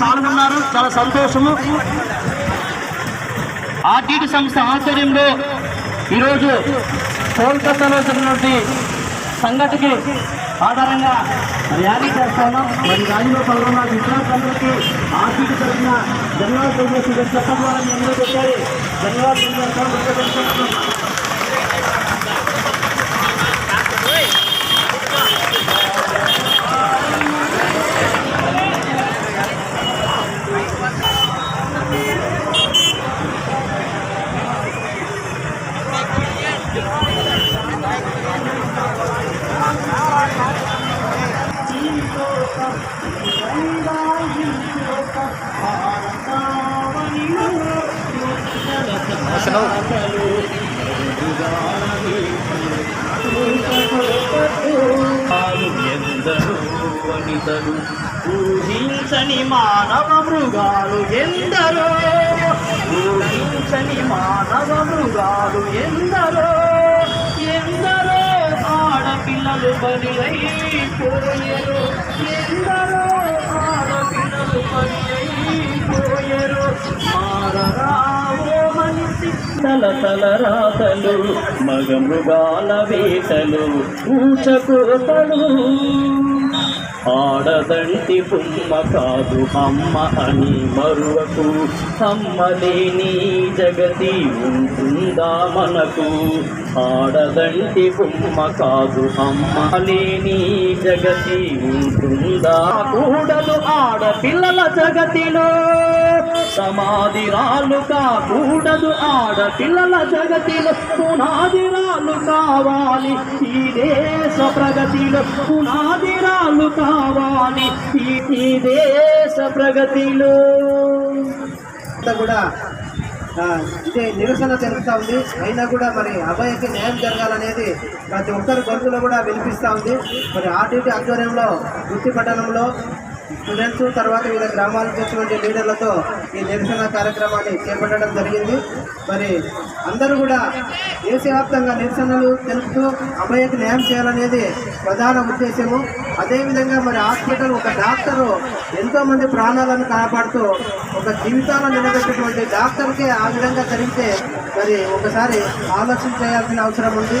పాల్గొన్నారు. చాలా సంతోషము. ఆర్టీటీ సంస్థ ఆధ్వర్యంలో ఈరోజు కోల్కతాలో జరిగినటువంటి సంఘటనకి ఆధారంగా ర్యాలీ చేస్తున్నాం మరి ర్యాలీలో పాల్గొన్న విద్యార్థులందరికీ ఆర్టీటీ తరఫున ధన్యవాదాలు తెలియజేసి చెప్పడం ద్వారా మీ అందరూ పెట్టారు ధన్యవాదాలు తెలియజేస్తున్నాం వనితలు ఊహించని మానవ మృగాలు ఎందరో. ఊహించని మానవ మృగాలు ఎందరో. ఎందరో ఆడపిల్లలు బలి అయిపోయారు ఎందరో ఆడ తల తల రాతలు మగ మృగాల వేటలు ఊచకోతలు ఆడదంటి బొమ్మ కాదు అమ్మ అని మరువకు. అమ్మ లేని జగతి ఉంటుందా మనకు? ఆడదంటి బొమ్మ కాదు అమ్మ. లేని జగతి ఉంటుందా? కూడలు పిల్లల జగతిలో సమాధిరాలు కాకూడదు ఆడపిల్లల జగతిలో పునాదిరాలు కావాలి. ఈ దేశ ప్రగతిలో పునాదిరాలు కావాలి. ఈ దేశ ప్రగతిలో కూడా ఇదే నిరసన జరుగుతూ ఉంది. అయినా కూడా మరి అభయకి న్యాయం జరగాలనేది ప్రతి ఒక్కరి గొంతులో కూడా వినిపిస్తూ ఉంది. మరి ఆర్టీటీ ఆధ్వర్యంలో గుత్తి పట్టణంలో స్టూడెంట్స్ తర్వాత వివిధ గ్రామాలకు వచ్చినటువంటి లీడర్లతో ఈ నిరసన కార్యక్రమాన్ని చేపట్టడం జరిగింది. మరి అందరూ కూడా దేశవ్యాప్తంగా నిరసనలు తెలుపుతూ అభయకి న్యాయం చేయాలనేది ప్రధాన ఉద్దేశము. అదేవిధంగా మరి హాస్పిటల్ ఒక డాక్టరు ఎంతోమంది ప్రాణాలను కాపాడుతూ ఒక జీవితాలను నిలబెట్టినటువంటి డాక్టర్కే ఆ విధంగా జరిగితే మరి ఒకసారి ఆలోచన చేయాల్సిన అవసరం ఉంది.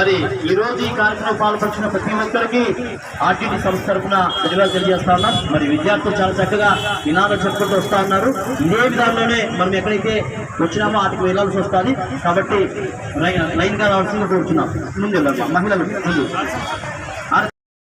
మరి ఈ రోజు ఈ కార్యక్రమం పాల్పంచిన ప్రతి ఒక్కరికి ఆర్టీటీ సంస్థ తరఫున ధన్యవాదాలు తెలియజేస్తా ఉన్నాం. మరి విద్యార్థులు చాలా చక్కగా నినాదాలు చెప్పుకుంటూ వస్తా ఉన్నారు. ఇదే విధానంలోనే మనం ఎక్కడైతే వచ్చినామో వాటికి వెళ్ళాల్సి వస్తుంది. కాబట్టి లైన్గా రావాల్సింది కోరుతున్నాం ముందు వెళ్ళాలి మహిళలు ముందు.